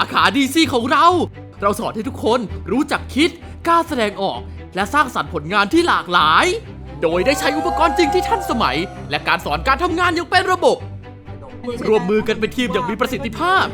าขา DC ของเรา เราสอนให้ทุกคนรู้จักคิดกล้าแสดงออก และสร้างสรรค์ผลงานที่หลากหลาย โดยได้ใช้อุปกรณ์จริงที่ทันสมัย และการสอนการทำงานอย่างเป็นระบบร่วมมือกันเป็นทีมอย่างมีประสิทธิภาพ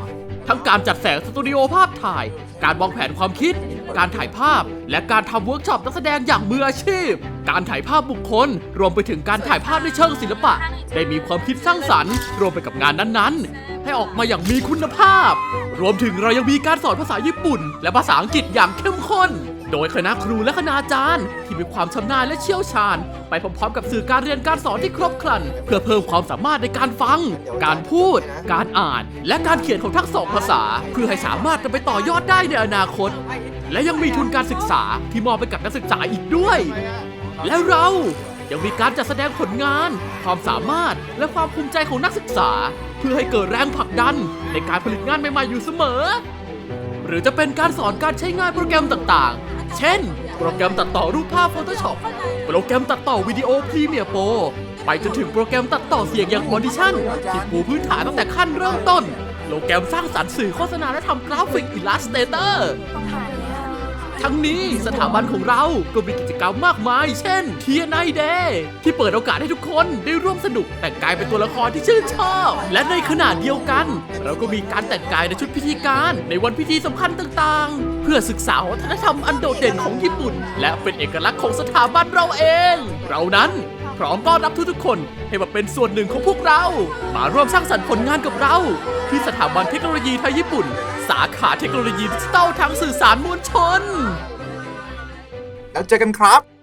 ทั้งการจัดแสงสตูดิโอภาพถ่าย การวางแผนความคิด การถ่ายภาพ และการทำเวิร์กช็อปนักแสดงอย่างมืออาชีพ การถ่ายภาพบุคคล รวมไปถึงการถ่ายภาพในเชิงศิลปะ ได้มีความคิดสร้างสรรค์ รวมไปกับงานนั้นๆ ให้ออกมาอย่างมีคุณภาพ รวมถึงเรายังมีการสอนภาษาญี่ปุ่น และภาษาอังกฤษอย่างเข้มข้น โดยคณะครูและคณาจารย์ ที่มีความชำนาญและเชี่ยวชาญ ไปพร้อมๆกับสื่อการเรียนการสอนที่ครบครัน เพื่อเพิ่มความสามารถในการฟัง การพูด การอ่าน และการเขียนของทั้งสองภาษา เพื่อให้สามารถนำไปต่อยอดได้ในอนาคต และยังมีทุนการศึกษาที่มอบไปกับนักศึกษาอีกด้วย และเรา ยังมีการจัดแสดงผลงาน ความสามารถและความภูมิใจของนักศึกษา เพื่อให้เกิดแรงผลักดันในการผลิตงานใหม่ๆอยู่เสมอ หรือจะเป็นการสอนการใช้งานโปรแกรมต่างๆ เช่น โปรแกรมตัดต่อรูปภาพ Photoshop โปรแกรมตัดต่อวิดีโอ Premiere Pro ไปจนถึงโปรแกรมตัดต่อเสียงอย่าง Audition ที่ปูพื้นฐานตั้งแต่ขั้นเริ่มต้น โปรแกรมสร้างสรรค์สื่อโฆษณาและทำกราฟิก Illustrator ทั้งนี้สถาบันของเราก็มีกิจกรรมมากมาย เช่น t n i Day ที่เปิดโอกาสให้ทุกคนได้ร่วมสนุกแต่งกายเป็นตัวละครที่ชื่นชอบ และในขณะเดียวกัน เราก็มีการแต่งกายในชุดพิธีการในวันพิธีสำคัญต่างๆ เพื่อศึกษาวัฒนธรรมอันโดดเด่นของญี่ปุ่น และเป็นเอกลักษณ์ของสถาบันเราเอง เรานั้นพร้อมต้อนรับทุกๆคนให้มาเป็นส่วนหนึ่งของพวกเรา มาร่วมสร้างสรรค์ผลงานกับเรา ที่สถาบันเทคโนโลยีไทยญี่ปุ่น สาขาเทคโนโลยีดิจิตอลทางสื่อสารมวลชน แล้วเจอกันครับ